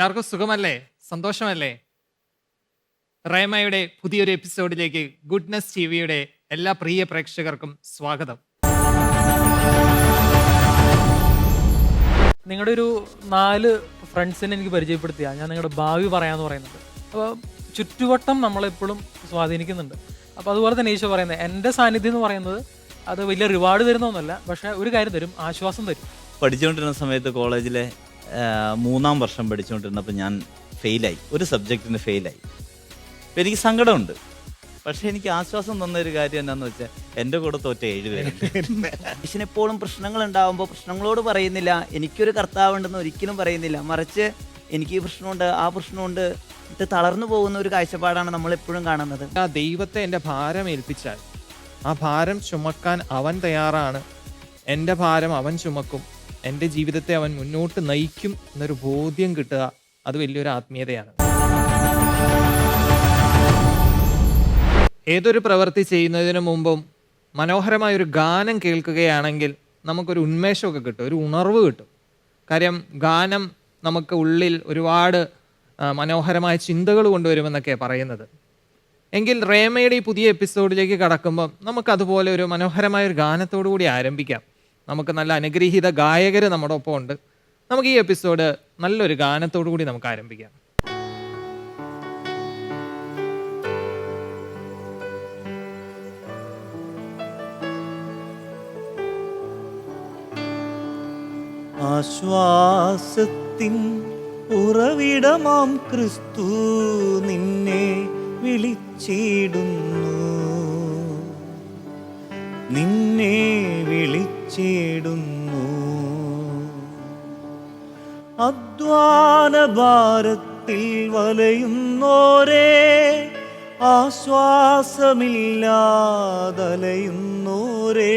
എല്ലാവർക്കും സുഖമല്ലേ? സന്തോഷമല്ലേ? റേമയുടെ പുതിയൊരു എപ്പിസോഡിലേക്ക് ഗുഡ്നസ് ടി വിയുടെ എല്ലാ പ്രിയ പ്രേക്ഷകർക്കും സ്വാഗതം. നിങ്ങളുടെ ഒരു നാല് ഫ്രണ്ട്സിനെ എനിക്ക് പരിചയപ്പെടുത്തിയ. ഞാൻ നിങ്ങളുടെ ഭാവി പറയാന്ന് പറയുന്നത്. അപ്പോൾ ചുറ്റുവട്ടം നമ്മളെപ്പോഴും സ്വാധീനിക്കുന്നുണ്ട്. അപ്പോൾ അതുപോലെ തന്നെ ഈശോ പറയുന്നത് എന്റെ സാന്നിധ്യം എന്ന് പറയുന്നത് അത് വലിയ റിവാർഡ് തരുന്നൊന്നുമല്ല പക്ഷേ ഒരു കാര്യം തരും ആശ്വാസം തരും. പഠിച്ചുകൊണ്ടിരുന്ന സമയത്ത് കോളേജിലെ മൂന്നാം വർഷം പഠിച്ചുകൊണ്ടിരുന്നപ്പോൾ ഞാൻ ഫെയിലായി. ഒരു സബ്ജക്റ്റിന് ഫെയിലായി. അപ്പം എനിക്ക് സങ്കടമുണ്ട്. പക്ഷെ എനിക്ക് ആശ്വാസം തന്ന ഒരു കാര്യം എന്താണെന്ന് വെച്ചാൽ എന്റെ കൂടെ തോറ്റ ഏഴുപേരുണ്ട് എപ്പോഴും പ്രശ്നങ്ങൾ ഉണ്ടാകുമ്പോൾ പ്രശ്നങ്ങളോട് പറയുന്നില്ല. എനിക്കൊരു കർത്താവുണ്ടെന്ന് ഒരിക്കലും പറയുന്നില്ല. മറിച്ച് എനിക്ക് ഈ പ്രശ്നമുണ്ട് ആ പ്രശ്നമുണ്ട് ഇത് തളർന്നു പോകുന്ന ഒരു കാഴ്ചപ്പാടാണ് നമ്മൾ എപ്പോഴും കാണുന്നത്. ആ ദൈവത്തെ എന്റെ ഭാരം ഏൽപ്പിച്ചാൽ ആ ഭാരം ചുമക്കാൻ അവൻ തയ്യാറാണ്. എന്റെ ഭാരം അവൻ ചുമക്കും. എന്റെ ജീവിതത്തെ അവൻ മുന്നോട്ട് നയിക്കും എന്നൊരു ബോധ്യം കിട്ടുക അത് വലിയൊരു ആത്മീയതയാണ്. ഏതൊരു പ്രവൃത്തി ചെയ്യുന്നതിന് മുമ്പും മനോഹരമായ ഒരു ഗാനം കേൾക്കുകയാണെങ്കിൽ നമുക്കൊരു ഉന്മേഷമൊക്കെ കിട്ടും ഒരു ഉണർവ് കിട്ടും. കാര്യം ഗാനം നമുക്ക് ഉള്ളിൽ ഒരുപാട് മനോഹരമായ ചിന്തകൾ കൊണ്ടുവരുമെന്നൊക്കെയാണ് പറയുന്നത്. എങ്കിൽ റേമയുടെ ഈ പുതിയ എപ്പിസോഡിലേക്ക് കടക്കുമ്പം നമുക്കതുപോലെ ഒരു മനോഹരമായ ഒരു ഗാനത്തോടു കൂടി ആരംഭിക്കാം. നമുക്ക് നല്ല അനുഗ്രഹീത ഗായകർ നമ്മുടെ ഒപ്പം ഉണ്ട്. നമുക്ക് ഈ എപ്പിസോഡ് നല്ലൊരു ഗാനത്തോടു കൂടി നമുക്ക് ആരംഭിക്കാം. ആശ്വാസത്തിൻ ഉറവിടമാം ക്രിസ്തു നിന്നെ വിളിച്ചിടുന്നു. നിന്നെ വിളിച്ചിടുന്നു. അധ്വാന ഭാരത്തിൽ വലയുന്നോരേ ആശ്വാസമില്ലാതലയുന്നോരേ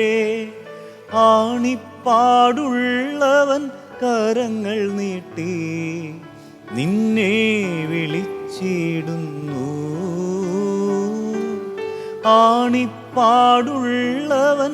ആണിപ്പാടുള്ളവൻ കരങ്ങൾ നീട്ടി നിന്നെ വിളിച്ചിടുന്നു. ആണിപ്പാടുള്ളവൻ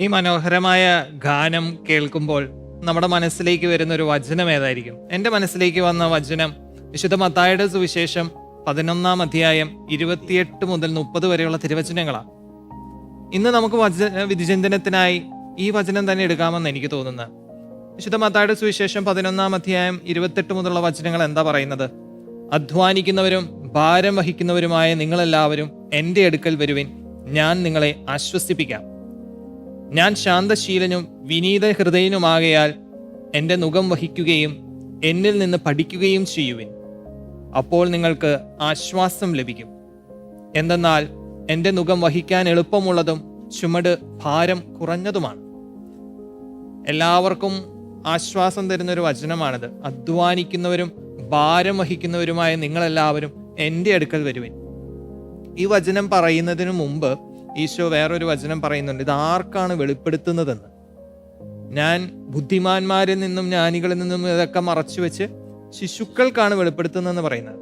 ഈ മനോഹരമായ ഗാനം കേൾക്കുമ്പോൾ നമ്മുടെ മനസ്സിലേക്ക് വരുന്ന ഒരു വചനം ഏതായിരിക്കും? എന്റെ മനസ്സിലേക്ക് വന്ന വചനം വിശുദ്ധ മത്തായുടെ സുവിശേഷം പതിനൊന്നാം അധ്യായം ഇരുപത്തിയെട്ട് മുതൽ മുപ്പത് വരെയുള്ള തിരുവചനങ്ങളാണ് ഇന്ന് നമുക്ക് വച വിധിചിന്തനത്തിനായി ഈ വചനം തന്നെ എടുക്കാമെന്ന് എനിക്ക് തോന്നുന്നത് വിശുദ്ധ മത്തായുടെ സുവിശേഷം പതിനൊന്നാം അധ്യായം ഇരുപത്തെട്ട് മുതലുള്ള വചനങ്ങൾ എന്താ പറയുന്നത്? അധ്വാനിക്കുന്നവരും ഭാരം വഹിക്കുന്നവരുമായ നിങ്ങളെല്ലാവരും എന്റെ അടുക്കൽ വരുവിൻ. ഞാൻ നിങ്ങളെ ആശ്വസിപ്പിക്കാം. ഞാൻ ശാന്തശീലനും വിനീത ഹൃദയനുമാകയാൽ എന്റെ മുഖം വഹിക്കുകയും എന്നിൽ നിന്ന് പഠിക്കുകയും ചെയ്യുവിൻ. അപ്പോൾ നിങ്ങൾക്ക് ആശ്വാസം ലഭിക്കും. എന്തെന്നാൽ എന്റെ മുഖം വഹിക്കാൻ എളുപ്പമുള്ളതും ചുമട് ഭാരം കുറഞ്ഞതുമാണ്. എല്ലാവർക്കും ആശ്വാസം തരുന്ന ഒരു വചനമാണിത്. അധ്വാനിക്കുന്നവരും ഭാരം വഹിക്കുന്നവരുമായ നിങ്ങളെല്ലാവരും എന്റെ അടുക്കൽ വരുവിൻ. ഈ വചനം പറയുന്നതിനു മുമ്പ് ഈശോ വേറൊരു വചനം പറയുന്നുണ്ട് ഇത് ആർക്കാണ് വെളിപ്പെടുത്തുന്നതെന്ന്? ഞാൻ ബുദ്ധിമാന്മാരിൽ നിന്നും ജ്ഞാനികളിൽ നിന്നും ഇതൊക്കെ മറച്ചു വെച്ച് ശിശുക്കൾക്കാണ് വെളിപ്പെടുത്തുന്നതെന്ന് പറയുന്നത്.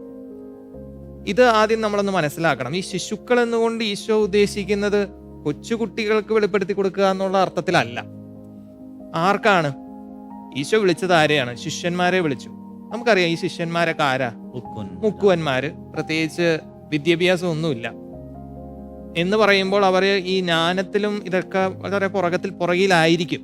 ഇത് ആദ്യം നമ്മളൊന്ന് മനസ്സിലാക്കണം. ഈ ശിശുക്കൾ എന്നുകൊണ്ട് ഈശോ ഉദ്ദേശിക്കുന്നത് കൊച്ചുകുട്ടികൾക്ക് വെളിപ്പെടുത്തി കൊടുക്കുക എന്നുള്ള അർത്ഥത്തിലല്ല. ആർക്കാണ്? ഈശോ വിളിച്ചത് ആരെയാണ്? ശിഷ്യന്മാരെ വിളിച്ചു. നമുക്കറിയാം ഈ ശിഷ്യന്മാരൊക്കെ ആരാ. മുക്കുവന്മാര്. പ്രത്യേകിച്ച് വിദ്യാഭ്യാസം ഒന്നുമില്ല എന്ന് പറയുമ്പോൾ അവർ ഈ ജ്ഞാനത്തിലും ഇതൊക്കെ വളരെ പുറകത്തിൽ പുറകിലായിരിക്കും.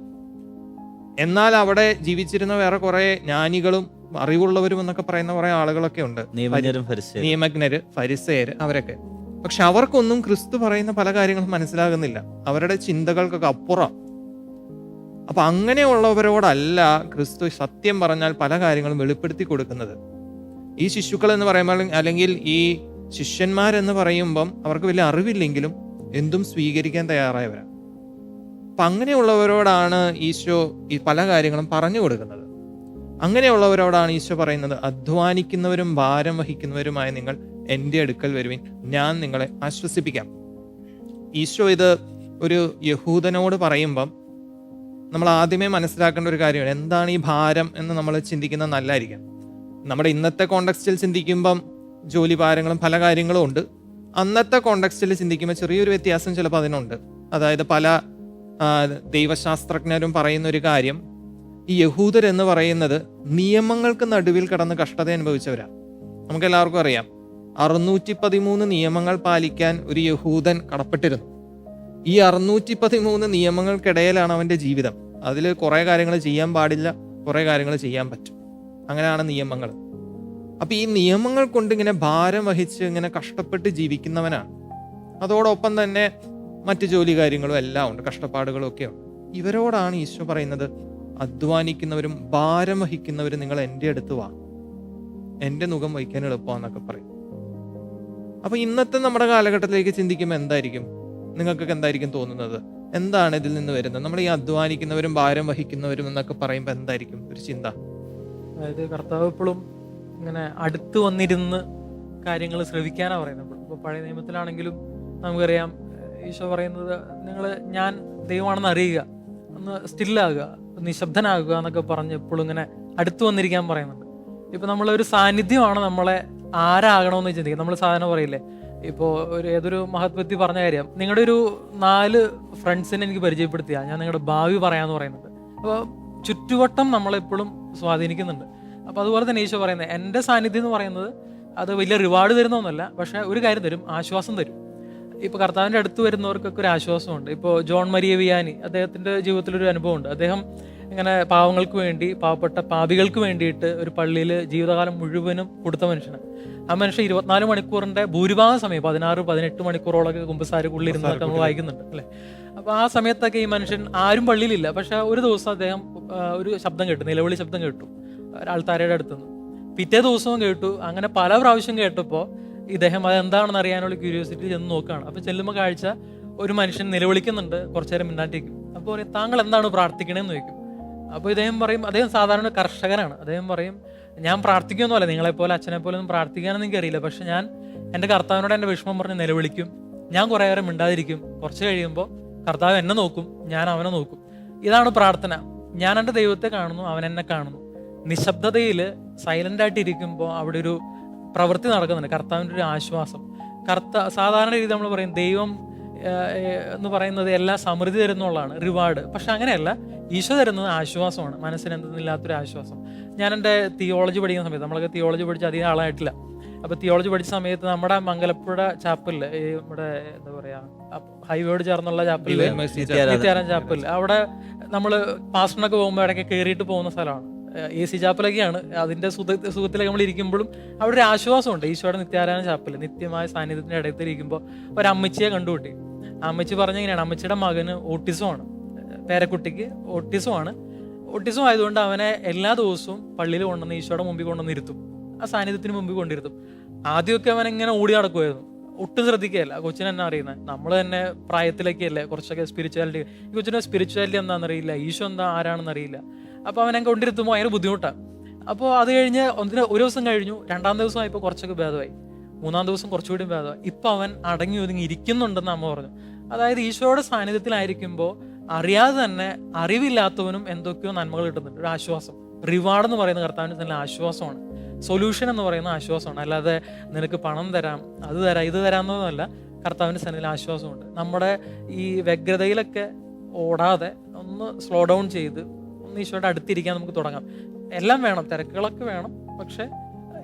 എന്നാൽ അവിടെ ജീവിച്ചിരുന്ന വേറെ കുറെ ജ്ഞാനികളും അറിവുള്ളവരും എന്നൊക്കെ പറയുന്ന കുറെ ആളുകളൊക്കെ ഉണ്ട്. നിയമജ്ഞരും ഫരിസേര്. അവരൊക്കെ. പക്ഷെ അവർക്കൊന്നും ക്രിസ്തു പറയുന്ന പല കാര്യങ്ങളും മനസ്സിലാകുന്നില്ല. അവരുടെ ചിന്തകൾക്കൊക്കെ അപ്പുറം. അപ്പൊ അങ്ങനെയുള്ളവരോടല്ല ക്രിസ്തു സത്യം പറഞ്ഞാൽ പല കാര്യങ്ങളും വെളിപ്പെടുത്തി കൊടുക്കുന്നത്. ഈ ശിശുക്കൾ എന്ന് പറയുമ്പോൾ അല്ലെങ്കിൽ ഈ ശിഷ്യന്മാരെന്ന് പറയുമ്പം അവർക്ക് വലിയ അറിവില്ലെങ്കിലും എന്തും സ്വീകരിക്കാൻ തയ്യാറായവരാണ് അപ്പം അങ്ങനെയുള്ളവരോടാണ് ഈശോ ഈ പല കാര്യങ്ങളും പറഞ്ഞു കൊടുക്കുന്നത്. അങ്ങനെയുള്ളവരോടാണ് ഈശോ പറയുന്നത് അധ്വാനിക്കുന്നവരും ഭാരം വഹിക്കുന്നവരുമായ നിങ്ങൾ എന്റെ അടുക്കൽ വരുവിൻ ഞാൻ നിങ്ങളെ ആശ്വസിപ്പിക്കാം. ഈശോ ഇത് ഒരു യഹൂദനോട് പറയുമ്പം നമ്മൾ ആദ്യമേ മനസ്സിലാക്കേണ്ട ഒരു കാര്യമാണ് എന്താണ് ഈ ഭാരം എന്ന് നമ്മൾ ചിന്തിക്കുന്നത് നല്ലതായിരിക്കാം. നമ്മുടെ ഇന്നത്തെ കോണ്ടക്സ്റ്റിൽ ചിന്തിക്കുമ്പം ജോലി ഭാരങ്ങളും പല കാര്യങ്ങളും ഉണ്ട്. അന്നത്തെ കോണ്ടക്സ്റ്റിൽ ചിന്തിക്കുമ്പോൾ ചെറിയൊരു വ്യത്യാസം ചിലപ്പോൾ അതിനുണ്ട്. അതായത് പല ദൈവശാസ്ത്രജ്ഞരും പറയുന്ന ഒരു കാര്യം ഈ യഹൂദർ എന്ന് പറയുന്നത് നിയമങ്ങൾക്ക് നടുവിൽ കടന്ന് കഷ്ടത അനുഭവിച്ചവരാണ് നമുക്ക് എല്ലാവർക്കും അറിയാം. അറുന്നൂറ്റി പതിമൂന്ന് നിയമങ്ങൾ പാലിക്കാൻ ഒരു യഹൂദൻ കടപ്പെട്ടിരുന്നു. ഈ അറുന്നൂറ്റി പതിമൂന്ന് നിയമങ്ങൾക്കിടയിലാണ് അവന്റെ ജീവിതം. അതിൽ കുറേ കാര്യങ്ങൾ ചെയ്യാൻ പാടില്ല കുറേ കാര്യങ്ങൾ ചെയ്യാൻ പറ്റും. അങ്ങനെയാണ് നിയമങ്ങൾ അപ്പൊ ഈ നിയമങ്ങൾ കൊണ്ട് ഇങ്ങനെ ഭാരം വഹിച്ച് ഇങ്ങനെ കഷ്ടപ്പെട്ട് ജീവിക്കുന്നവനാണ്. അതോടൊപ്പം തന്നെ മറ്റു ജോലി കാര്യങ്ങളും എല്ലാം ഉണ്ട് കഷ്ടപ്പാടുകളും ഒക്കെ ഉണ്ട്. ഇവരോടാണ് ഈശോ പറയുന്നത് അധ്വാനിക്കുന്നവരും ഭാരം വഹിക്കുന്നവരും നിങ്ങൾ എന്റെ അടുത്ത് വാ. എന്റെ മുഖം വഹിക്കാൻ എളുപ്പമാണെന്നൊക്കെ പറയും. അപ്പൊ ഇന്നത്തെ നമ്മുടെ കാലഘട്ടത്തിലേക്ക് ചിന്തിക്കുമ്പോൾ എന്തായിരിക്കും? നിങ്ങൾക്കൊക്കെ എന്തായിരിക്കും തോന്നുന്നത്? എന്താണ് ഇതിൽ നിന്ന് വരുന്നത്? നമ്മൾ ഈ അധ്വാനിക്കുന്നവരും ഭാരം വഹിക്കുന്നവരും എന്നൊക്കെ പറയുമ്പോൾ എന്തായിരിക്കും ഒരു ചിന്ത? അതായത് കർത്താവ് എപ്പോഴും ഇങ്ങനെ അടുത്ത് വന്നിരുന്ന് കാര്യങ്ങൾ ശ്രവിക്കാനാണ് പറയുന്നത്. ഇപ്പോൾ പഴയ നിയമത്തിലാണെങ്കിലും നമുക്കറിയാം ഈശോ പറയുന്നത് നിങ്ങൾ ഞാൻ ദൈവമാണെന്ന് അറിയുക ഒന്ന് സ്റ്റില്ലാകുക നിശബ്ദനാകുക എന്നൊക്കെ പറഞ്ഞ് എപ്പോഴും ഇങ്ങനെ അടുത്ത് വന്നിരിക്കാൻ പറയുന്നുണ്ട്. ഇപ്പം നമ്മളൊരു സാന്നിധ്യമാണ് നമ്മളെ ആരാകണമെന്ന് ചിന്തിക്കുക നമ്മൾ സാധനം പറയില്ലേ ഇപ്പോൾ ഒരു ഏതൊരു മഹത്വത്തിൽ വ്യക്തി പറഞ്ഞ കാര്യം നിങ്ങളുടെ ഒരു നാല് ഫ്രണ്ട്സിനെ എനിക്ക് പരിചയപ്പെടുത്തിയ. ഞാൻ നിങ്ങളുടെ ഭാവി പറയാമെന്ന് പറയുന്നത് അപ്പോൾ ചുറ്റുവട്ടം നമ്മളെപ്പോഴും സ്വാധീനിക്കുന്നുണ്ട്. അപ്പോൾ അതുപോലെ തന്നെ ഈശോ പറയുന്നത് എന്റെ സാന്നിധ്യം എന്ന് പറയുന്നത് അത് വലിയ റിവാർഡ് തരുന്നൊന്നുമല്ല പക്ഷേ ഒരു കാര്യം തരും ആശ്വാസം തരും. ഇപ്പോൾ കർത്താവിന്റെ അടുത്ത് വരുന്നവർക്കൊക്കെ ഒരു ആശ്വാസമുണ്ട്. ഇപ്പോൾ ജോൺ മരിയ വിയാനി അദ്ദേഹത്തിന്റെ ജീവിതത്തിലൊരു അനുഭവമുണ്ട്. അദ്ദേഹം ഇങ്ങനെ പാവങ്ങൾക്ക് വേണ്ടി പാവപ്പെട്ട പാപികൾക്ക് വേണ്ടിയിട്ട് ഒരു പള്ളിയിൽ ജീവിതകാലം മുഴുവനും കൊടുത്ത മനുഷ്യനാണ്. ആ മനുഷ്യൻ ഇരുപത്തിനാല് മണിക്കൂറിന്റെ ഭൂരിഭാഗം സമയം പതിനാറ് പതിനെട്ട് മണിക്കൂറോളൊക്കെ കുമ്പസാരക്കുള്ളിരുന്നൊക്കെ നമ്മൾ വായിക്കുന്നുണ്ട് അല്ലേ? അപ്പോൾ ആ സമയത്തൊക്കെ ഈ മനുഷ്യൻ ആരും പള്ളിയിലില്ല. പക്ഷെ ഒരു ദിവസം അദ്ദേഹം ഒരു ശബ്ദം കേട്ടു നിലവിളി ശബ്ദം കേട്ടു. ആൾത്താരയുടെ അടുത്തുനിന്ന്. പിറ്റേ ദിവസവും കേട്ടു. അങ്ങനെ പല പ്രാവശ്യം കേട്ടപ്പോൾ ഇദ്ദേഹം അത് എന്താണെന്ന് അറിയാനുള്ള ക്യൂരിയോസിറ്റി ചെന്ന് നോക്കുകയാണ് അപ്പോൾ ചെല്ലുമ്പോൾ കാഴ്ച ഒരു മനുഷ്യൻ നിലവിളിക്കുന്നുണ്ട് കുറച്ചു നേരം മിണ്ടാണ്ടിരിക്കും. അപ്പോൾ പറയും താങ്കൾ എന്താണ് പ്രാർത്ഥിക്കണേന്ന് ചോദിക്കും. അപ്പോൾ ഇദ്ദേഹം പറയും അദ്ദേഹം സാധാരണ കർഷകനാണ്. അദ്ദേഹം പറയും ഞാൻ പ്രാർത്ഥിക്കുമെന്നല്ല നിങ്ങളെപ്പോലെ അച്ഛനെ പോലെ ഒന്നും പ്രാർത്ഥിക്കാനൊന്നും എനിക്കറിയില്ല. പക്ഷെ ഞാൻ എന്റെ കർത്താവിനോട് എന്റെ വിഷമം പറഞ്ഞ് നിലവിളിക്കും. ഞാൻ കുറേ നേരം മിണ്ടാതിരിക്കും. കുറച്ച് കഴിയുമ്പോൾ കർത്താവ് എന്നെ നോക്കും ഞാൻ അവനെ നോക്കും. ഇതാണ് പ്രാർത്ഥന. ഞാൻ എന്റെ ദൈവത്തെ കാണുന്നു അവൻ എന്നെ കാണുന്നു. നിശബ്ദതയിൽ സൈലന്റ് ആയിട്ട് ഇരിക്കുമ്പോൾ അവിടെ ഒരു പ്രവൃത്തി നടക്കുന്നുണ്ട്. കർത്താവിന്റെ ഒരു ആശ്വാസം. കർത്ത സാധാരണ രീതി നമ്മൾ പറയും ദൈവം എന്ന് പറയുന്നത് എല്ലാ സമൃദ്ധി തരുന്നുള്ളതാണ് റിവാർഡ് പക്ഷെ അങ്ങനെയല്ല. ഈശോ തരുന്നത് ആശ്വാസമാണ്. മനസ്സിന് എന്തെന്നില്ലാത്തൊരു ആശ്വാസം. ഞാൻ എന്റെ തിയോളജി പഠിക്കുന്ന സമയത്ത് നമ്മളൊക്കെ തിയോളജി പഠിച്ച് അധികം ആളായിട്ടില്ല. അപ്പോൾ തിയോളജി പഠിച്ച സമയത്ത് നമ്മുടെ മംഗലപ്പുഴ ചാപ്പലിൽ ഈ നമ്മുടെ എന്താ പറയാ ഹൈവേഡ് ചേർന്നുള്ള ചാപ്പലിൽ നിത്യാരം ചാപ്പൽ അവിടെ നമ്മൾ പാസ്റ്ററിനൊക്കെ പോകുമ്പോൾ ഇടയ്ക്ക് കയറിയിട്ട് പോകുന്ന സ്ഥലമാണ്. എ സി ചാപ്പലൊക്കെയാണ് അതിന്റെ സുഖ സുഖത്തിലൊക്കെ നമ്മൾ ഇരിക്കുമ്പോഴും അവിടെ ഒരു ആശ്വാസമുണ്ട്. ഈശോയുടെ നിത്യാരായണ ചാപ്പൽ നിത്യമായ സാന്നിധ്യത്തിന്റെ ഇടയിൽ ഇരിക്കുമ്പോൾ ഒരു അമ്മച്ചിയെ കണ്ടുകൂട്ടി അമ്മച്ചി പറഞ്ഞ ഇങ്ങനെയാണ്. അമ്മച്ചിയുടെ മകന് ഓട്ടിസമാണ്. പേരക്കുട്ടിക്ക് ഓട്ടിസമാണ്. ഓട്ടിസം ആയതുകൊണ്ട് അവനെ എല്ലാ ദിവസവും പള്ളിയിൽ കൊണ്ടുവന്ന് ഈശോയുടെ മുമ്പിൽ കൊണ്ടുവന്ന് ഇരുത്തും. ആ സാന്നിധ്യത്തിന് മുമ്പിൽ കൊണ്ടിരുത്തും. ആദ്യമൊക്കെ അവൻ ഇങ്ങനെ ഓടി നടക്കുമായിരുന്നു. ഒട്ടും ശ്രദ്ധിക്കുകയല്ല. കൊച്ചിനെ എന്നാ അറിയുന്നത് നമ്മൾ തന്നെ പ്രായത്തിലൊക്കെയല്ലേ കുറച്ചൊക്കെ സ്പിരിച്വാലിറ്റി ഈ കൊച്ചിന്റെ സ്പിരിച്വാലിറ്റി എന്താണെന്നറിയില്ല. ഈശോ എന്താ ആരാണെന്ന് അറിയില്ല അപ്പോൾ അവനെ കൊണ്ടിരുത്തുമ്പോൾ ഭയങ്കര ബുദ്ധിമുട്ടാണ് അപ്പോൾ അത് കഴിഞ്ഞ് ഒന്നിന് ഒരു ദിവസം കഴിഞ്ഞു രണ്ടാം ദിവസം ആയപ്പോൾ കുറച്ചൊക്കെ ഭേദമായി. മൂന്നാം ദിവസം കുറച്ചുകൂടി ഭേദമായി. ഇപ്പം അവൻ അടങ്ങി ഒതുങ്ങി ഇരിക്കുന്നുണ്ടെന്ന് അമ്മ പറഞ്ഞു. അതായത് ഈശോയുടെ സാന്നിധ്യത്തിലായിരിക്കുമ്പോൾ അറിയാതെ തന്നെ അറിവില്ലാത്തവനും എന്തൊക്കെയോ നന്മകൾ കിട്ടുന്നുണ്ട്. ഒരു ആശ്വാസം. റിവാർഡ് എന്ന് പറയുന്ന കർത്താവിന് നല്ല ആശ്വാസമാണ്. സൊല്യൂഷൻ എന്ന് പറയുന്ന ആശ്വാസമാണ്. അല്ലാതെ നിനക്ക് പണം തരാം അത് തരാം ഇത് തരാമെന്നൊന്നുമല്ല. കർത്താവിന്റെ സന്നിധിയിൽ ആശ്വാസമുണ്ട്. നമ്മുടെ ഈ വ്യഗ്രതയിലൊക്കെ ഓടാതെ ഒന്ന് സ്ലോ ഡൗൺ ചെയ്ത് ഈശോയുടെ അടുത്തിരിക്കാൻ നമുക്ക് തുടങ്ങാം. എല്ലാം വേണം തിരക്കുകളൊക്കെ വേണം പക്ഷെ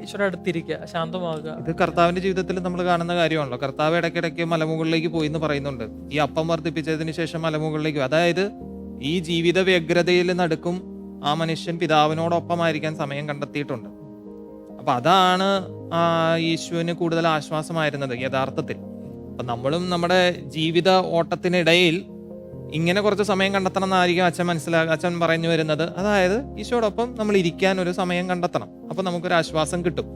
ഈശോയുടെ അടുത്തിരിക്കുക ശാന്തമാകുക ഇത് കർത്താവിന്റെ ജീവിതത്തിൽ നമ്മൾ കാണുന്ന കാര്യമാണല്ലോ. കർത്താവ് ഇടയ്ക്കിടയ്ക്ക് മലമുകളിലേക്ക് പോയി എന്ന് പറയുന്നുണ്ട്. ഈ അപ്പം വർദ്ധിപ്പിച്ചതിന് ശേഷം മലമുകളിലേക്ക് അതായത് ഈ ജീവിത വ്യഗ്രതയിൽ നടുക്കും ആ മനുഷ്യൻ പിതാവിനോടൊപ്പമായിരിക്കാൻ സമയം കണ്ടെത്തിയിട്ടുണ്ട്. അപ്പൊ അതാണ് യേശുവിന് കൂടുതൽ ആശ്വാസമായിരുന്നത് യഥാർത്ഥത്തിൽ. അപ്പൊ നമ്മളും നമ്മുടെ ജീവിത ഓട്ടത്തിനിടയിൽ ഇങ്ങനെ കുറച്ച് സമയം കണ്ടെത്തണം എന്നായിരിക്കും അച്ഛൻ മനസ്സിലാ അച്ഛൻ പറഞ്ഞു വരുന്നത്. അതായത് ഈശോടൊപ്പം നമ്മൾ ഇരിക്കാൻ ഒരു സമയം കണ്ടെത്തണം. അപ്പൊ നമുക്കൊരു ആശ്വാസം കിട്ടും.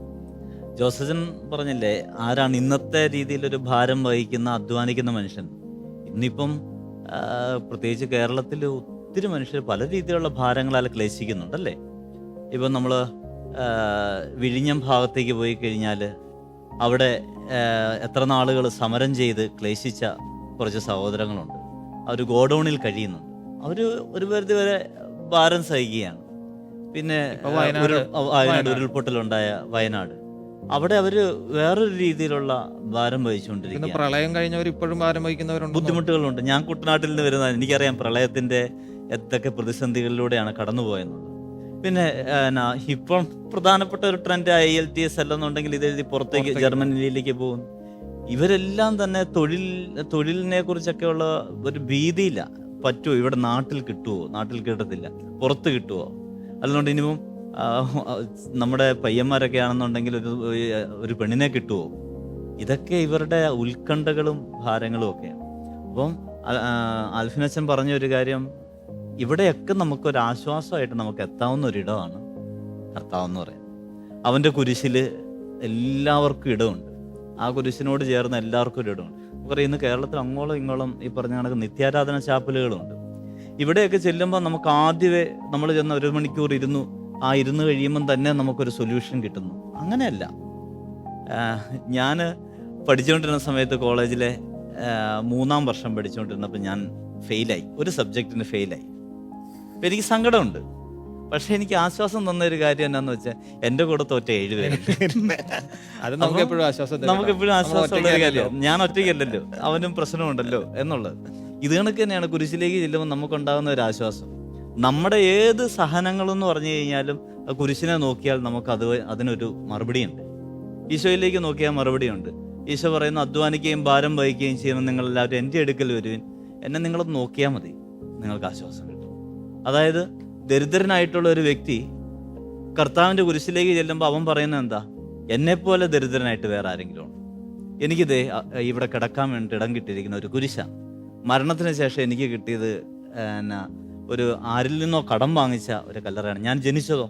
ജോസഫൻ പറഞ്ഞില്ലേ ആരാണ് ഇന്നത്തെ രീതിയിൽ ഒരു ഭാരം വഹിക്കുന്ന അധ്വാനിക്കുന്ന മനുഷ്യൻ? ഇന്നിപ്പം പ്രത്യേകിച്ച് കേരളത്തിൽ ഒത്തിരി മനുഷ്യർ പല രീതിയിലുള്ള ഭാരങ്ങളാൽ ക്ലേശിക്കുന്നുണ്ടല്ലേ? ഇപ്പം നമ്മൾ വിഴിഞ്ഞം ഭാഗത്തേക്ക് പോയി കഴിഞ്ഞാൽ അവിടെ എത്ര നാളുകൾ സമരം ചെയ്ത് ക്ലേശിച്ച കുറച്ച് സഹോദരങ്ങളുണ്ട്. അവർ ഗോഡൗണിൽ കഴിയുന്നുണ്ട് അവർ ഒരു പരിധി വരെ ഭാരം സഹിക്കുകയാണ്. പിന്നെ വയനാട്- ഉരുൾ- വയനാട് വയനാട്. ഉരുൾപൊട്ടലുണ്ടായ വയനാട്. അവിടെ അവർ വേറൊരു രീതിയിലുള്ള ഭാരം വഹിച്ചുകൊണ്ടിരിക്കുന്നു പ്രളയം കഴിഞ്ഞവർ ഇപ്പോഴും ഭാരം വഹിക്കുന്നവരുണ്ട് ബുദ്ധിമുട്ടുകളുണ്ട്. ഞാൻ കുട്ടനാട്ടിൽ നിന്ന് വരുന്ന എനിക്കറിയാം പ്രളയത്തിന്റെ എന്തൊക്കെ പ്രതിസന്ധികളിലൂടെയാണ് കടന്നുപോയെന്നുള്ളത്. പിന്നെ ഇപ്പം പ്രധാനപ്പെട്ട ഒരു trend I L T S അല്ലെന്നുണ്ടെങ്കിൽ ഇത് എഴുതി പുറത്തേക്ക്. ജർമ്മനിയിലേക്ക് പോകുന്നു. ഇവരെല്ലാം തന്നെ തൊഴിൽ തൊഴിലിനെ കുറിച്ചൊക്കെയുള്ള ഒരു ഭീതിയില്ല. പറ്റുമോ ഇവിടെ നാട്ടിൽ കിട്ടുമോ നാട്ടിൽ കിട്ടത്തില്ല. പുറത്ത് കിട്ടുമോ അല്ലാണ്ട് ഇനിയും നമ്മുടെ പയ്യന്മാരൊക്കെ ആണെന്നുണ്ടെങ്കിൽ ഒരു ഒരു പെണ്ണിനെ കിട്ടുമോ ഇതൊക്കെ ഇവരുടെ ഉത്കണ്ഠകളും ഭാരങ്ങളും ഒക്കെയാണ് അപ്പം അൽഫിനച്ചൻ പറഞ്ഞ ഒരു കാര്യം ഇവിടെയൊക്കെ നമുക്കൊരു ആശ്വാസമായിട്ട് നമുക്ക് എത്താവുന്ന ഒരിടമാണ് കർത്താവ് എന്ന് അവന്റെ കുരിശിൽ എല്ലാവർക്കും ഇടമുണ്ട്. ആ കുരിശിനോട് ചേർന്ന് എല്ലാവർക്കും ഒരു നമുക്കറിയാം ഇന്ന് കേരളത്തിൽ അങ്ങോളം ഇങ്ങോളം ഈ പറഞ്ഞ കണക്ക് നിത്യാരാധന ചാപ്പലുകളുണ്ട്. ഇവിടെയൊക്കെ ചെല്ലുമ്പോൾ നമുക്ക് ആദ്യമേ നമ്മൾ ചെന്ന ഒരു മണിക്കൂർ ഇരുന്നു ആ ഇരുന്ന് കഴിയുമ്പം തന്നെ നമുക്കൊരു സൊല്യൂഷൻ കിട്ടുന്നു. അങ്ങനെയല്ല. ഞാൻ പഠിച്ചുകൊണ്ടിരുന്ന സമയത്ത് കോളേജിലെ മൂന്നാം വർഷം പഠിച്ചുകൊണ്ടിരുന്നപ്പോൾ ഞാൻ ഫെയിലായി ഒരു സബ്ജക്റ്റിന് ഫെയിലായി എനിക്ക് സങ്കടമുണ്ട്. പക്ഷെ എനിക്ക് ആശ്വാസം തന്ന ഒരു കാര്യം എന്നാന്ന് വെച്ചാൽ എന്റെ കൂടെ തോറ്റ ഏഴ് പേരുണ്ട് അത് നമുക്ക് എപ്പോഴും ആശ്വാസം നമുക്ക് എപ്പോഴും ആശ്വാസം ആശ്വാസമുള്ള ഒരു. കാര്യം. ഞാൻ ഒറ്റയ്ക്കല്ലല്ലോ. അവനും പ്രശ്നമുണ്ടല്ലോ എന്നുള്ളത്. ഇത് കണക്ക് തന്നെയാണ് കുരിശിലേക്ക് ചെല്ലുമ്പോൾ നമുക്കുണ്ടാകുന്ന ഒരു ആശ്വാസം. നമ്മുടെ ഏത് സഹനങ്ങളെന്ന് പറഞ്ഞു കഴിഞ്ഞാലും കുരിശിനെ നോക്കിയാൽ നമുക്ക് അത് അതിനൊരു മറുപടിയുണ്ട്. ഈശോയിലേക്ക് നോക്കിയാൽ മറുപടിയുണ്ട്. ഈശോ പറയുന്ന അധ്വാനിക്കുകയും ഭാരം വഹിക്കുകയും ചെയ്യുന്ന നിങ്ങളെല്ലാവരും എന്റെ അടുക്കൽ വരുവിൻ. എന്നെ നിങ്ങളൊന്ന് നോക്കിയാൽ മതി. നിങ്ങൾക്ക് ആശ്വാസം കിട്ടും. അതായത് ദരിദ്രനായിട്ടുള്ള ഒരു വ്യക്തി കർത്താവിന്റെ കുരിശിലേക്ക് ചെല്ലുമ്പോൾ അവൻ പറയുന്നത് എന്താ? എന്നെപ്പോലെ ദരിദ്രനായിട്ട് വേറെ ആരെങ്കിലും ഉണ്ട്? എനിക്കിത് ഇവിടെ കിടക്കാൻ വേണ്ടി ഇടം കിട്ടിയിരിക്കുന്ന ഒരു കുരിശാണ് മരണത്തിന് ശേഷം എനിക്ക് കിട്ടിയത് എന്നാ ഒരു ആരിൽ നിന്നോ കടം വാങ്ങിച്ച ഒരു കല്ലറയാണ്. ഞാൻ ജനിച്ചതോ?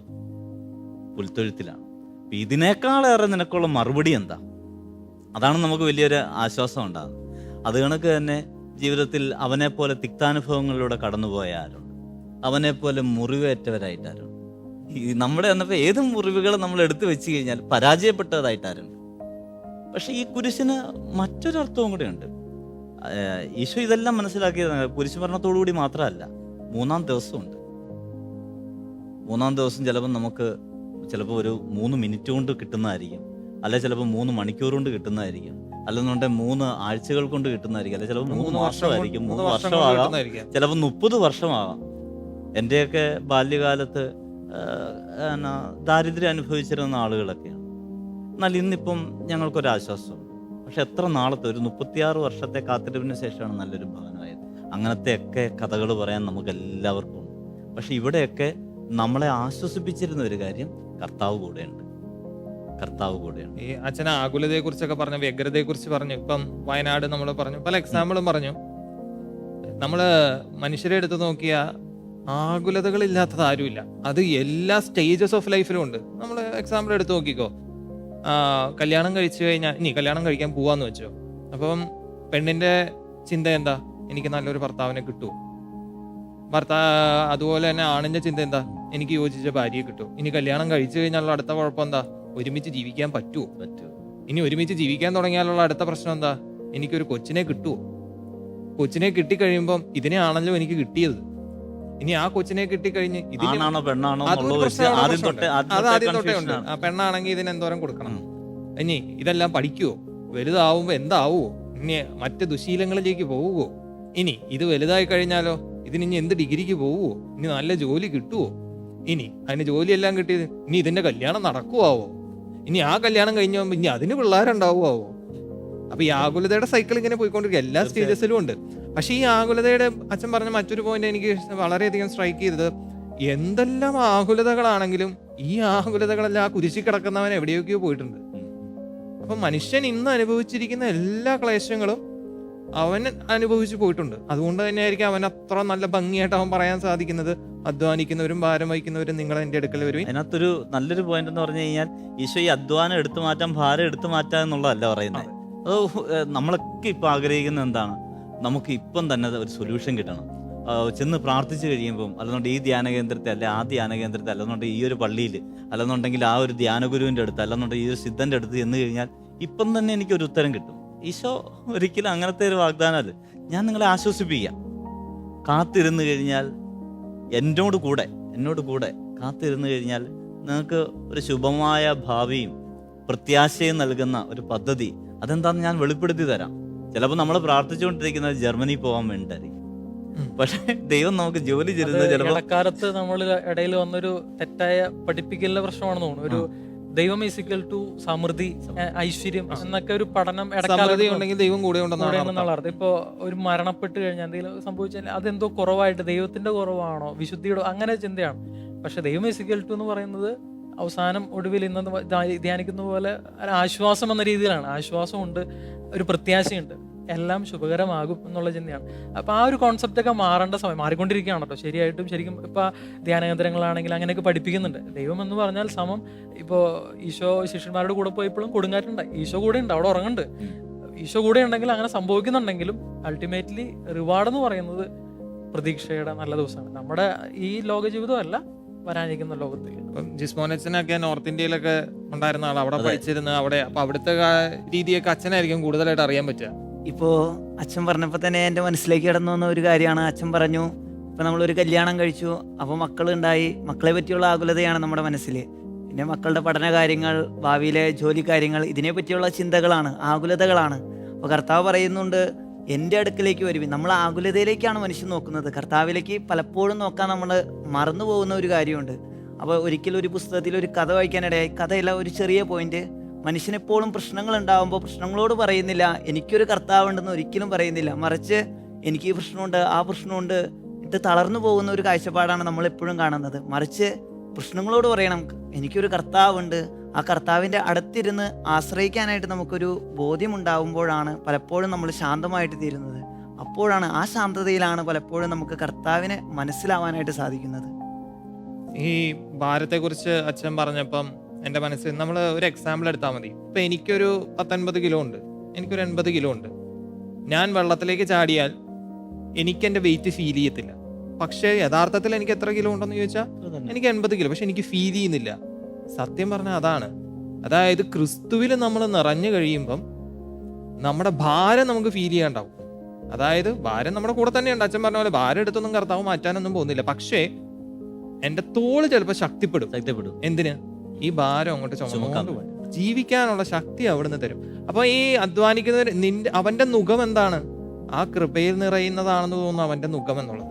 പുൽത്തൊഴുത്തിലാണ്. അപ്പം ഇതിനേക്കാളേറെ നിനക്കുള്ള മറുപടി എന്താ? അതാണ് നമുക്ക് വലിയൊരു ആശ്വാസം ഉണ്ടാകുന്നത് അത് കണക്ക് തന്നെ ജീവിതത്തിൽ അവനെ പോലെ തിക്താനുഭവങ്ങളിലൂടെ കടന്നുപോയ അവനെ മുറിവേറ്റവരായിട്ടാരുണ്ട് മുറിവേറ്റവരായിട്ട് ഈ നമ്മുടെ എന്നപ്പോൾ ഏത് മുറിവുകൾ നമ്മൾ എടുത്തു വെച്ച് കഴിഞ്ഞാൽ പരാജയപ്പെട്ടതായിട്ടാരുണ്ട് പക്ഷെ ഈ കുരിശിന് മറ്റൊരർത്ഥവും കൂടെ ഉണ്ട് ഈശോ ഇതെല്ലാം മനസ്സിലാക്കിയത് കുരിശ് മരണത്തോടു കൂടി മാത്രമല്ല മൂന്നാം ദിവസമുണ്ട് മൂന്നാം ദിവസം ചിലപ്പോൾ നമുക്ക് ചിലപ്പോൾ ഒരു മൂന്ന് മിനിറ്റ് കൊണ്ട് കിട്ടുന്നതായിരിക്കും. അല്ലെ ചിലപ്പോൾ മൂന്ന് മണിക്കൂർ കൊണ്ട് കിട്ടുന്നതായിരിക്കും. അല്ലെന്നുണ്ടെങ്കിൽ മൂന്ന് ആഴ്ചകൾ കൊണ്ട് കിട്ടുന്നതായിരിക്കും. അല്ലെ ചിലപ്പോൾ മൂന്ന് വർഷമായിരിക്കും. മൂന്ന് വർഷമാകാം. ചിലപ്പോൾ മുപ്പത് വർഷമാകാം. എന്റെയൊക്കെ ബാല്യകാലത്ത് എന്നാ, ദാരിദ്ര്യം അനുഭവിച്ചിരുന്ന ആളുകളൊക്കെയാണ്. എന്നാൽ ഇന്നിപ്പം ഞങ്ങൾക്കൊരാശ്വാസമുണ്ട് പക്ഷെ എത്ര നാളത്തെ ഒരു മുപ്പത്തിയാറ് വർഷത്തെ കാത്തിരിപ്പിന് ശേഷമാണ് നല്ലൊരു ഭവനമായത്. അങ്ങനത്തെയൊക്കെ കഥകൾ പറയാൻ നമുക്ക് എല്ലാവർക്കും ഉണ്ട്. പക്ഷെ ഇവിടെയൊക്കെ നമ്മളെ ആശ്വസിപ്പിച്ചിരുന്ന ഒരു കാര്യം കർത്താവ് കൂടെയുണ്ട്. കർത്താവ് കൂടെയാണ് ഈ അച്ഛൻ ആകുലതയെ കുറിച്ചൊക്കെ പറഞ്ഞു വ്യഗ്രതയെ കുറിച്ച് പറഞ്ഞു. ഇപ്പം വയനാട് നമ്മൾ പറഞ്ഞു പല എക്സാമ്പിളും പറഞ്ഞു. നമ്മൾ മനുഷ്യരെ എടുത്ത് നോക്കിയ ആകുലതകൾ ഇല്ലാത്തത് ആരുമില്ല അത് എല്ലാ സ്റ്റേജസ് ഓഫ് ലൈഫിലും ഉണ്ട്. നമ്മൾ എക്സാമ്പിൾ എടുത്ത് നോക്കിക്കോ. ആ, കല്യാണം കഴിച്ചു കഴിഞ്ഞാൽ ഇനി കല്യാണം കഴിക്കാൻ പോവാന്ന് വെച്ചോ. അപ്പം പെണ്ണിന്റെ ചിന്ത എന്താ? എനിക്ക് നല്ലൊരു ഭർത്താവിനെ കിട്ടുമോ ഭർത്താ അതുപോലെ തന്നെ ആണിന്റെ ചിന്ത എന്താ? എനിക്ക് യോജിച്ച ഭാര്യയെ കിട്ടും. ഇനി കല്യാണം കഴിച്ചു കഴിഞ്ഞാലുള്ള അടുത്ത കുഴപ്പം എന്താ? ഒരുമിച്ച് ജീവിക്കാൻ പറ്റുമോ പറ്റുമോ ഇനി ഒരുമിച്ച് ജീവിക്കാൻ തുടങ്ങിയാലുള്ള അടുത്ത പ്രശ്നം എന്താ? എനിക്കൊരു കൊച്ചിനെ കിട്ടുമോ കൊച്ചിനെ കിട്ടിക്കഴിയുമ്പം ഇതിനെയാണല്ലോ എനിക്ക് കിട്ടിയത്. ഇനി ആ കൊച്ചിനെ കിട്ടിക്കഴിഞ്ഞ് ഇതിന് ആണാണോ പെണ്ണാണോ അതും എന്നുള്ളത് വെച്ച് പ്രശ്നമാണ്, ആദ്യം തൊട്ടേ ഉണ്ട്. ആ പെണ്ണാണെങ്കിൽ ഇതിന് എന്തോരം കൊടുക്കണം. ഇനി ഇതെല്ലാം പഠിക്കുവോ? വലുതാവുമ്പോ എന്താവോ ഇനി മറ്റ് ദുശീലങ്ങളിലേക്ക് പോവുകയോ ഇനി ഇത് വലുതായി കഴിഞ്ഞാലോ? ഇതിനി ഇനി എന്ത് ഡിഗ്രിക്ക് പോവുമോ ഇനി നല്ല ജോലി കിട്ടുവോ? ഇനി അതിന് ജോലിയെല്ലാം കിട്ടിയത് ഇനി ഇതിന്റെ കല്യാണം നടക്കുവാവോ? ഇനി ആ കല്യാണം കഴിഞ്ഞ ഇനി അതിന് പിള്ളേരുണ്ടാവുമോ അപ്പൊ ഈ ആകുലതയുടെ സൈക്കിൾ ഇങ്ങനെ പോയിക്കൊണ്ടിരിക്കുക എല്ലാ. സ്റ്റേജസിലും ഉണ്ട്. പക്ഷെ ഈ ആകുലതയുടെ അച്ഛൻ പറഞ്ഞ മറ്റൊരു പോയിന്റ് എനിക്ക് വളരെയധികം സ്ട്രൈക്ക് ചെയ്തത് എന്തെല്ലാം ആകുലതകളാണെങ്കിലും ഈ ആകുലതകളെല്ലാം ആ കുരിശി കിടക്കുന്നവൻ എവിടെയൊക്കെയോ പോയിട്ടുണ്ട്. അപ്പൊ മനുഷ്യൻ ഇന്ന് അനുഭവിച്ചിരിക്കുന്ന എല്ലാ ക്ലേശങ്ങളും അവൻ അനുഭവിച്ചു പോയിട്ടുണ്ട്. അതുകൊണ്ട് തന്നെയായിരിക്കും അവൻ അത്ര നല്ല ഭംഗിയായിട്ട് അവൻ പറയാൻ സാധിക്കുന്നത്. അധ്വാനിക്കുന്നവരും ഭാരം വഹിക്കുന്നവരും നിങ്ങൾ എന്റെ അടുക്കൽ വരും അതിനകത്തൊരു നല്ലൊരു പോയിന്റ് എന്ന് പറഞ്ഞു കഴിഞ്ഞാൽ ഈശോ ഈ അധ്വാനം എടുത്തു മാറ്റാൻ ഭാരം എടുത്തു മാറ്റാം എന്നുള്ളതല്ല പറയുന്നത്. അത്. നമ്മളൊക്കെ ഇപ്പൊ ആഗ്രഹിക്കുന്നത് എന്താണ്? നമുക്ക് ഇപ്പം തന്നെ ഒരു സൊല്യൂഷൻ കിട്ടണം. ചെന്ന് പ്രാർത്ഥിച്ചു കഴിയുമ്പം അല്ലെന്നുണ്ട് ഈ ധ്യാന കേന്ദ്രത്തെ അല്ലെ ആ ധ്യാന കേന്ദ്രത്തെ അല്ലെന്നുണ്ട് ഈ ഒരു പള്ളിയിൽ അല്ലെന്നുണ്ടെങ്കിൽ ആ ഒരു ധ്യാനഗുരുവിന്റെ അടുത്ത് അല്ലെന്നുണ്ടെങ്കിൽ ഈ ഒരു സിദ്ധന്റെ അടുത്ത് എന്ന് കഴിഞ്ഞാൽ ഇപ്പം തന്നെ എനിക്ക് ഒരു ഉത്തരം കിട്ടും. ഈശോ ഒരിക്കലും അങ്ങനത്തെ ഒരു വാഗ്ദാനമല്ല. ഞാൻ നിങ്ങളെ ആശ്വസിപ്പിക്കാം. കാത്തിരുന്ന് കഴിഞ്ഞാൽ എന്നോട് കൂടെ എന്നോട് കൂടെ കാത്തിരുന്ന് കഴിഞ്ഞാൽ നിങ്ങൾക്ക് ഒരു ശുഭമായ ഭാവിയും പ്രത്യാശയും നൽകുന്ന ഒരു പദ്ധതി അതെന്താന്ന് ഞാൻ വെളിപ്പെടുത്തി തരാം. ചിലപ്പോൾ നമ്മൾ പ്രാർത്ഥിച്ചുകൊണ്ടിരിക്കുന്നത് ജർമ്മനി പോകാൻ വേണ്ടിയിട്ടായിരിക്കും. പക്ഷെ ദൈവം നമുക്ക് ജോലി ചെയ്യുന്നത് ചിലപ്പോൾ ഇടക്കാലത്ത് നമ്മൾ ഇടയിൽ വന്നൊരു തെറ്റായ പഠിപ്പിക്കലിന്റെ പ്രശ്നമാണെന്ന് തോന്നുന്നു. ഒരു ദൈവം ഈസിക്കൽ ടു സമൃദ്ധി ഐശ്വര്യം എന്നൊക്കെ ഒരു പഠനം സമൃദ്ധി ഇടക്കാലത്ത് ഉണ്ടെങ്കിൽ ദൈവം കൂടെ ഉണ്ടെന്നുള്ളത് അർത്ഥം. ഇപ്പോ ഒരു മരണപ്പെട്ട് കഴിഞ്ഞാൽ എന്തെങ്കിലും സംഭവിച്ചാൽ അതെന്തോ കുറവായിട്ട് ദൈവത്തിന്റെ കുറവാണോ വിശുദ്ധിയുടെ അങ്ങനെ ചിന്തയാണ്. പക്ഷെ ദൈവം ഈസിക്കൽ ടു എന്ന് പറയുന്നത് അവസാനം ഒടുവിൽ ഇന്ന് ധ്യാനിക്കുന്ന പോലെ ഒരു ആശ്വാസം എന്ന രീതിയിലാണ്. ആശ്വാസമുണ്ട് ഒരു പ്രത്യാശയുണ്ട്. എല്ലാം ശുഭകരമാകും എന്നുള്ള ചിന്തയാണ്. അപ്പൊ ആ ഒരു കോൺസെപ്റ്റ് ഒക്കെ മാറേണ്ട സമയം മാറിക്കൊണ്ടിരിക്കുകയാണ് കേട്ടോ ശരിയായിട്ടും ശരിക്കും ഇപ്പൊ ധ്യാനകേന്ദ്രങ്ങളാണെങ്കിൽ അങ്ങനെയൊക്കെ പഠിപ്പിക്കുന്നുണ്ട്. ദൈവം എന്ന് പറഞ്ഞാൽ സമം ഇപ്പോ ഈശോ ശിഷ്യന്മാരുടെ കൂടെ പോയപ്പോഴും കൊടുങ്കാറ്റുണ്ടായി. ഈശോ കൂടെ ഉണ്ട് അവിടെ ഉറങ്ങുന്നുണ്ട്. ഈശോ കൂടെ ഉണ്ടെങ്കിൽ അങ്ങനെ സംഭവിക്കുന്നുണ്ടെങ്കിലും അൾട്ടിമേറ്റ്ലി റിവാർഡ് എന്ന് പറയുന്നത് പ്രതീക്ഷയുടെ നല്ല ദിവസമാണ്. നമ്മുടെ ഈ ലോക ജീവിതമല്ല വരാനിരിക്കുന്ന ലോകത്തിൽ ജിസ്മോനച്ചനൊക്കെ നോർത്ത് ഇന്ത്യയിലൊക്കെ ഉണ്ടായിരുന്ന ആൾ അവിടെ. പഠിച്ചിരുന്ന അവിടെ അപ്പൊ അവിടുത്തെ രീതിയൊക്കെ അച്ഛനായിരിക്കും കൂടുതലായിട്ട് അറിയാൻ പറ്റുക. ഇപ്പോ അച്ഛൻ പറഞ്ഞപ്പോ തന്നെ എന്റെ മനസ്സിലേക്ക് കടന്നു വന്ന ഒരു കാര്യമാണ്. അച്ഛൻ പറഞ്ഞു ഇപ്പൊ ഒരു കല്യാണം കഴിച്ചു അപ്പൊ മക്കൾ ഉണ്ടായി മക്കളെ പറ്റിയുള്ള ആകുലതയാണ് നമ്മുടെ മനസ്സിൽ പിന്നെ മക്കളുടെ പഠന കാര്യങ്ങൾ ഭാവിയിലെ ജോലി കാര്യങ്ങൾ ഇതിനെ പറ്റിയുള്ള ചിന്തകളാണ് ആകുലതകളാണ്. അപ്പോൾ കർത്താവ് പറയുന്നുണ്ട് എന്റെ അടുക്കിലേക്ക് വരുവി നമ്മൾ ആകുലതയിലേക്കാണ് മനുഷ്യൻ നോക്കുന്നത്. കർത്താവിലേക്ക് പലപ്പോഴും നോക്കാൻ നമ്മൾ മറന്നു പോകുന്ന ഒരു കാര്യമുണ്ട്. അപ്പോൾ ഒരിക്കലും ഒരു പുസ്തകത്തിൽ ഒരു കഥ വായിക്കാനിടയായി. കഥയില്ല ഒരു ചെറിയ പോയിന്റ് മനുഷ്യനെപ്പോഴും പ്രശ്നങ്ങൾ ഉണ്ടാകുമ്പോൾ പ്രശ്നങ്ങളോട് പറയുന്നില്ല. എനിക്കൊരു കർത്താവുണ്ടെന്ന് ഒരിക്കലും പറയുന്നില്ല. മറിച്ച് എനിക്ക് ഈ പ്രശ്നമുണ്ട് ആ പ്രശ്നമുണ്ട്. ഇത് തളർന്നു പോകുന്ന ഒരു കാഴ്ചപ്പാടാണ് നമ്മൾ എപ്പോഴും കാണുന്നത്. മറിച്ച് പ്രശ്നങ്ങളോട് പറയണം. എനിക്കൊരു കർത്താവുണ്ട്. ആ കർത്താവിന്റെ അടുത്തിരുന്ന് ആശ്രയിക്കാനായിട്ട് നമുക്കൊരു ബോധ്യമുണ്ടാകുമ്പോഴാണ് പലപ്പോഴും നമ്മൾ ശാന്തമായിട്ട് തീരുന്നത്. അപ്പോഴാണ് ആ ശാന്തതയിലാണ് പലപ്പോഴും നമുക്ക് കർത്താവിനെ മനസ്സിലാവാനായിട്ട് സാധിക്കുന്നത്. ഈ ഭാരത്തെ കുറിച്ച് അച്ഛൻ പറഞ്ഞപ്പം എന്റെ മനസ്സിൽ നമ്മൾ ഒരു എക്സാമ്പിൾ എടുത്താൽ മതി. ഇപ്പൊ എനിക്കൊരു പത്തൊൻപത് കിലോ ഉണ്ട്. എനിക്കൊരു എൺപത് കിലോ ഉണ്ട്. ഞാൻ വെള്ളത്തിലേക്ക് ചാടിയാൽ എനിക്ക് എന്റെ വെയിറ്റ് ഫീൽ ചെയ്യത്തില്ല. പക്ഷേ യഥാർത്ഥത്തിൽ എനിക്ക് എത്ര കിലോ ഉണ്ടെന്ന് ചോദിച്ചാൽ എനിക്ക് എൺപത് കിലോ. പക്ഷെ എനിക്ക് ഫീൽ ചെയ്യുന്നില്ല. സത്യം പറഞ്ഞാൽ അതാണ്. അതായത് ക്രിസ്തുവിൽ നമ്മൾ നിറഞ്ഞു കഴിയുമ്പം നമ്മുടെ ഭാരം നമുക്ക് ഫീൽ ചെയ്യാണ്ടാവും. അതായത് ഭാരം നമ്മുടെ കൂടെ തന്നെയുണ്ട്. അച്ഛൻ പറഞ്ഞ പോലെ ഭാരം എടുത്തൊന്നും കർത്താവ് മാറ്റാനൊന്നും പോകുന്നില്ല. പക്ഷേ എന്റെ തോൾ ചിലപ്പോൾ ശക്തിപ്പെടും. ശക്തിപ്പെടും. എന്തിന്? ഈ ഭാരം അങ്ങോട്ട് ചുമക്കാൻ. ജീവിക്കാനുള്ള ശക്തി അവിടുന്ന് തരും. അപ്പൊ ഈ അധ്വാനിക്കുന്നവർ നിന്റെ അവന്റെ മുഖം എന്താണ്? ആ കൃപയിൽ നിറയുന്നതാണെന്ന് തോന്നുന്നു അവന്റെ മുഖം എന്നുള്ളത്.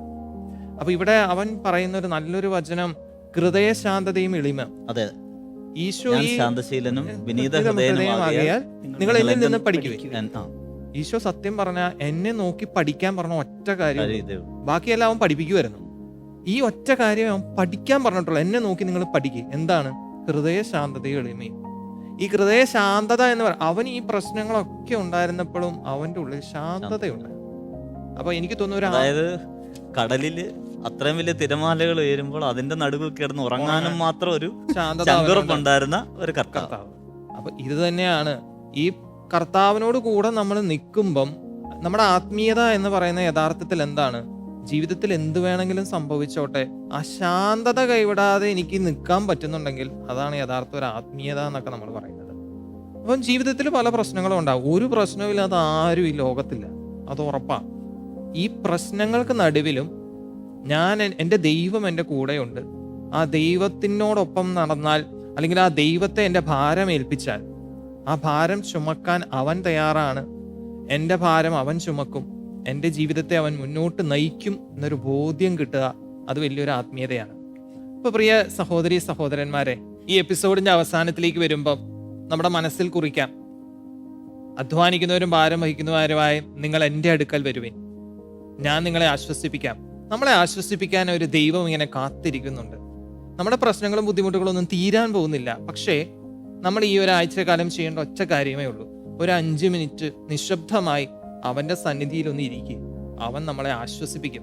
അപ്പൊ ഇവിടെ അവൻ പറയുന്ന ഒരു നല്ലൊരു വചനം ഹൃദയശാന്തതയും എളിമ. അതെ. ഈശോ ശാന്തശീലനും വിനീത ഹൃദയമാകിയാൽ നിങ്ങൾ എന്നിൽ നിന്ന് പഠിക്കുവേ ഈശോ സത്യം പറഞ്ഞ എന്നെ നോക്കി പഠിക്കാൻ പറഞ്ഞ ഒറ്റ കാര്യം. ബാക്കിയെല്ലാം അവൻ പഠിപ്പിക്കുമായിരുന്നു ഈ ഒറ്റ കാര്യം അവൻ പഠിക്കാൻ പറഞ്ഞിട്ടുള്ളൂ. എന്നെ നോക്കി നിങ്ങൾ പഠിക്കുക എന്താണ്? ഹൃദയ ശാന്തതയും എളിമയും. ഈ ഹൃദയ ശാന്തത എന്ന് പറയുന്നത് അവൻ ഈ പ്രശ്നങ്ങളൊക്കെ ഉണ്ടായിരുന്നപ്പോഴും അവന്റെ ഉള്ളിൽ ശാന്തതയുണ്ട്. അപ്പൊ എനിക്ക് തോന്നുന്നു അതായത് കടലിൽ അത്രയും വലിയ തിരമാലകൾ ഉയരുമ്പോൾ അതിന്റെ നടുവിൽ കിടന്ന് ഉറങ്ങാനും മാത്രം ഒരു അവനുണ്ട്. ഒരു കർത്താവ്. അപ്പൊ ഇത് തന്നെയാണ് ഈ കർത്താവിനോട് കൂടെ നമ്മൾ നിൽക്കുമ്പം നമ്മുടെ ആത്മീയത എന്ന് പറയുന്ന യഥാർത്ഥത്തിൽ എന്താണ്? ജീവിതത്തിൽ എന്ത് വേണമെങ്കിലും സംഭവിച്ചോട്ടെ ആ ശാന്തത കൈവിടാതെ എനിക്ക് നിൽക്കാൻ പറ്റുന്നുണ്ടെങ്കിൽ അതാണ് യഥാർത്ഥ ഒരു ആത്മീയത എന്നൊക്കെ നമ്മൾ പറയുന്നത്. അപ്പം ജീവിതത്തിൽ പല പ്രശ്നങ്ങളും ഉണ്ടാവും ഒരു പ്രശ്നമില്ലാതെ ആരും ഈ ലോകത്തില്ല. അത് ഉറപ്പാണ്. ഈ പ്രശ്നങ്ങൾക്ക് നടുവിലും ഞാൻ എന്റെ ദൈവം എന്റെ കൂടെയുണ്ട്. ആ ദൈവത്തിനോടൊപ്പം നടന്നാൽ അല്ലെങ്കിൽ ആ ദൈവത്തെ എന്റെ ഭാരം ഏൽപ്പിച്ചാൽ ആ ഭാരം ചുമക്കാൻ അവൻ തയ്യാറാണ്. എന്റെ ഭാരം അവൻ ചുമക്കും. എന്റെ ജീവിതത്തെ അവൻ മുന്നോട്ട് നയിക്കും എന്നൊരു ബോധ്യം കിട്ടുക അത് വലിയൊരു ആത്മീയതയാണ്. ഇപ്പൊ പ്രിയ സഹോദരി സഹോദരന്മാരെ ഈ എപ്പിസോഡിന്റെ അവസാനത്തിലേക്ക് വരുമ്പം നമ്മുടെ മനസ്സിൽ കുറിക്കാം. അധ്വാനിക്കുന്നവരും ഭാരം വഹിക്കുന്നവരുമായി നിങ്ങൾ എന്റെ അടുക്കൽ വരുവിൻ. ഞാൻ നിങ്ങളെ ആശ്വസിപ്പിക്കാം. നമ്മളെ ആശ്വസിപ്പിക്കാൻ ഒരു ദൈവം ഇങ്ങനെ കാത്തിരിക്കുന്നുണ്ട്. നമ്മുടെ പ്രശ്നങ്ങളും ബുദ്ധിമുട്ടുകളും ഒന്നും തീരാൻ പോകുന്നില്ല. പക്ഷേ നമ്മൾ ഈ ഒരാഴ്ചക്കാലം ചെയ്യേണ്ട ഒറ്റ കാര്യമേ ഉള്ളൂ. ഒരു അഞ്ച് മിനിറ്റ് നിശബ്ദമായി അവന്റെ സന്നിധിയിൽ ഒന്ന് ഇരിക്കുക അവൻ നമ്മളെ ആശ്വസിപ്പിക്കും.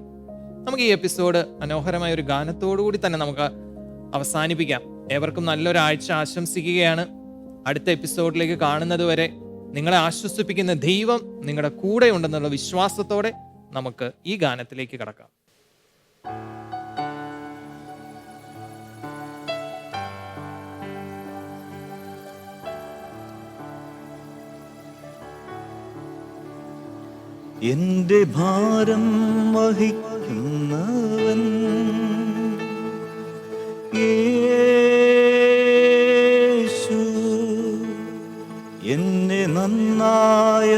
നമുക്ക് ഈ എപ്പിസോഡ് മനോഹരമായ ഒരു ഗാനത്തോടു കൂടി തന്നെ നമുക്ക് അവസാനിപ്പിക്കാം. ഏവർക്കും നല്ലൊരാഴ്ച ആശംസിക്കുകയാണ്. അടുത്ത എപ്പിസോഡിലേക്ക് കാണുന്നത് വരെ നിങ്ങളെ ആശ്വസിപ്പിക്കുന്ന ദൈവം നിങ്ങളുടെ കൂടെ ഉണ്ടെന്നുള്ള വിശ്വാസത്തോടെ നമുക്ക് ഈ ഗാനത്തിലേക്ക് കടക്കാം. എന്റെ ഭാരം വഹിക്കുന്നവൻ യേശു. എന്നെ നന്നായി